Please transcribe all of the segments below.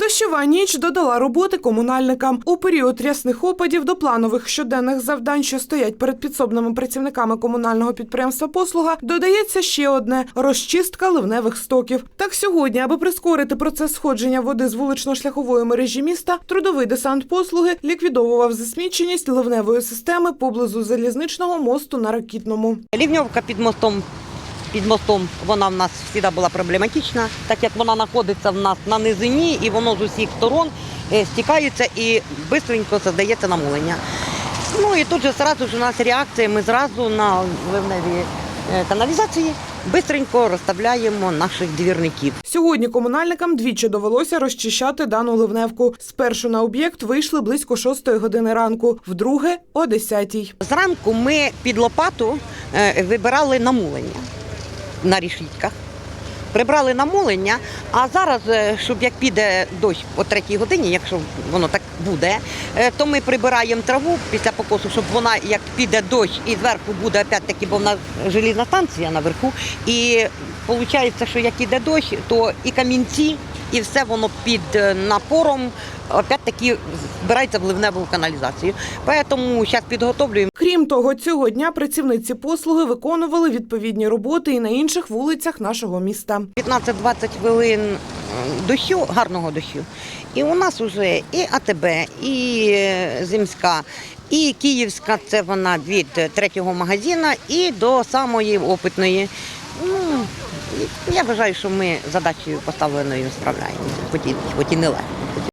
Дощова ніч додала роботи комунальникам. У період рясних опадів до планових щоденних завдань, що стоять перед підсобними працівниками комунального підприємства «Послуга», додається ще одне розчистка ливневих стоків. Так сьогодні, аби прискорити процес сходження води з вулично-шляхової мережі міста, трудовий десант послуги ліквідовував засміченість ливневої системи поблизу залізничного мосту на ракітному. Лівньовка під мостом. Під мостом вона в нас завжди була проблематична, так як вона знаходиться в нас на низині і воно з усіх сторон е, стікається і швидко задається намулення. Ну і тут же зразу ж у нас реакція, ми зразу на ливневій е, каналізації швидко розставляємо наших двірників. Сьогодні комунальникам двічі довелося розчищати дану ливневку. Спершу на об'єкт вийшли близько 6 години ранку, вдруге о 10 Зранку ми під лопату е, вибирали намулення на рішітках. Прибрали намолення, а зараз, е, щоб як піде дощ о третій годині, якщо воно так буде, е, то ми прибираємо траву після покосу, щоб вона як піде дощ і зверху буде опять-таки, бо в нас желізна станція наверху. І виходить, що як іде дощ, то і камінці, і все воно під е, напором опять-таки збирається в ливневу каналізацію. Тому зараз підготовлюємо. Крім того, цього дня працівниці послуги виконували відповідні роботи і на інших вулицях нашого міста. 15-20 хвилин е, дощу, гарного дощу. І у нас вже і АТБ, і е, Зимська, і Київська, це вона від третього магазина і до самої опитної. Ну, я вважаю, що ми задачею поставленою справляємося, хоч і, хоч і не легко.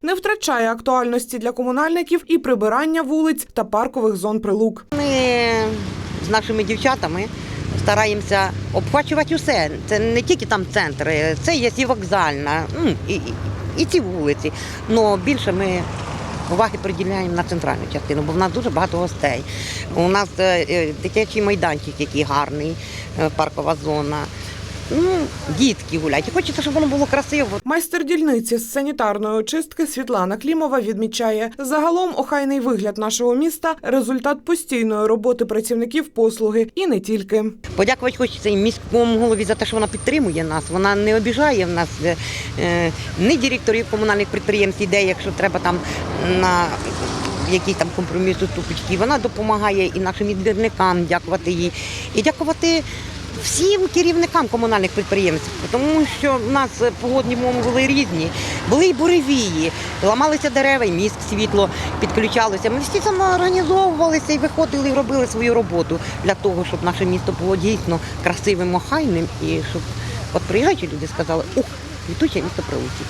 Не втрачає актуальності для комунальників і прибирання вулиць та паркових зон прилук. Ми з нашими дівчатами стараємося обхвачувати усе. Це не тільки там центри, це є і вокзальна, м, і, і, і ці вулиці. Але більше ми уваги приділяємо на центральну частину, бо в нас дуже багато гостей. У нас е, е, дитячий майданчик, який гарний, е, паркова зона. Ну, дітки гуляють. Хочеться, щоб воно було красиво. Майстер дільниці з санітарної очистки Світлана Клімова відмічає, загалом охайний вигляд нашого міста результат постійної роботи працівників послуги і не тільки. Подякувати хочеться і міському голові за те, що вона підтримує нас. Вона не обіжає в нас е, е, ні директорів комунальних підприємств, іде, якщо треба там на якийсь там компроміс уступочки. Вона допомагає і нашим відбірникам дякувати їй, і дякувати. Всім керівникам комунальних підприємств, тому що в нас погодні умови були різні, були й буревії, ламалися дерева, і міст світло підключалося. Ми всі самоорганізовувалися і виходили і робили свою роботу для того, щоб наше місто було дійсно красивим, охайним і щоб от приїжджаючі люди сказали, ух, квітуче місто прилетів.